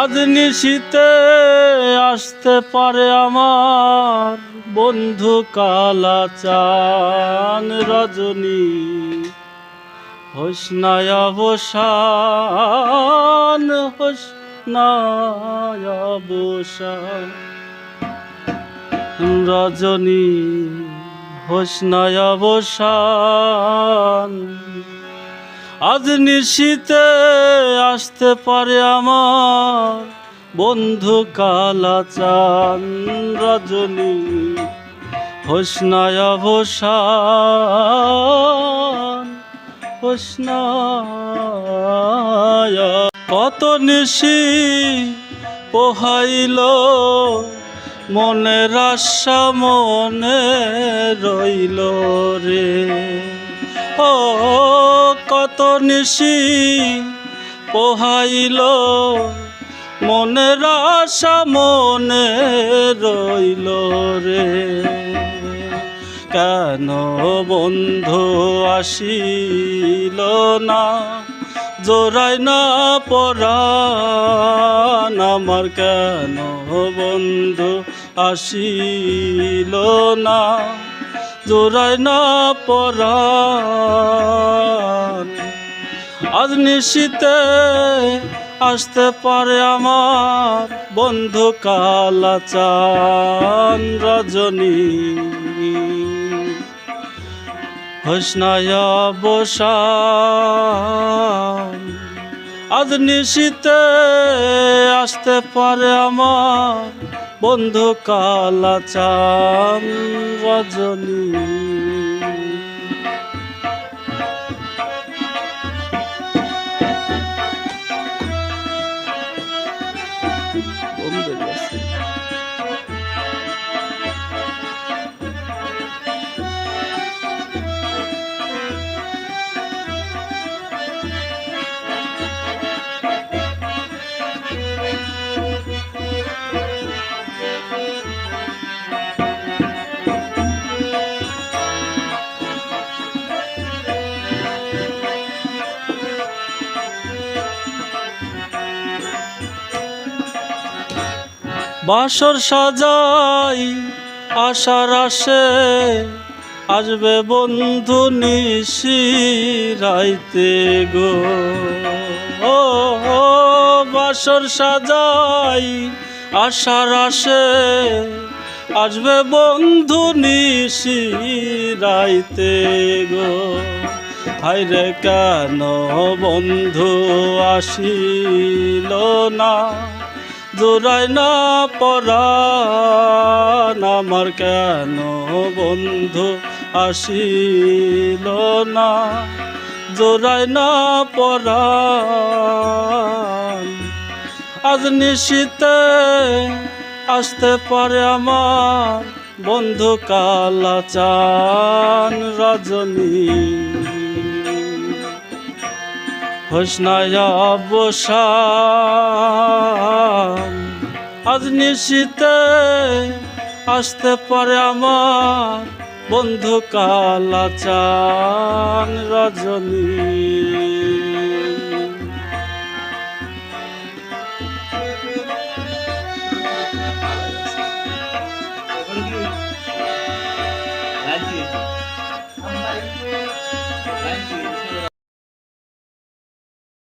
আজ নিশীতে আসতে পারে আমার বন্ধু কালা চান রজনী। হোসনায় অবসান হোসনায় অবসান রজনী, হোসনায় অবসান আজ নিশীতে আসতে পারে আমার বন্ধু কালা চান রজনী হোসনায় হোসনায়। কত নিশি পোহাইল, মনের আশা মনে রইল রে। ও কত নিশি পোহাইল। মনের আশা মনে রইল রে। কেন বন্ধু আসিল না? জোড়াই না পরাণ আমার কেন বন্ধু আসিল না? জোড়াই না পরাণ। আজ নিশীতে আসতে পারে আমার বন্ধু কালা চান রজনী হোসনায় বসান আজ নিশীতে আসতে পারে আমার বন্ধু কালা চান রজনী বন্ধু বাসর সাজাই আশার আসে আসবে বন্ধু নিশি রাইতে গো। ও বাসর সাজাই আশার আসে আসবে বন্ধু নিশি রাইতে গো। হাইরে কেন বন্ধু আসিল না? জোড়াই না পরাণ, আমার কেন বন্ধু আসিল না? জোড়াই না পরাণ, আজ নিশীতে আসতে পারে আমার বন্ধু কালা চান রজনী। হোসনায় আজ নিশীতে আসতে পারে আমার বন্ধু কালাচান রজনী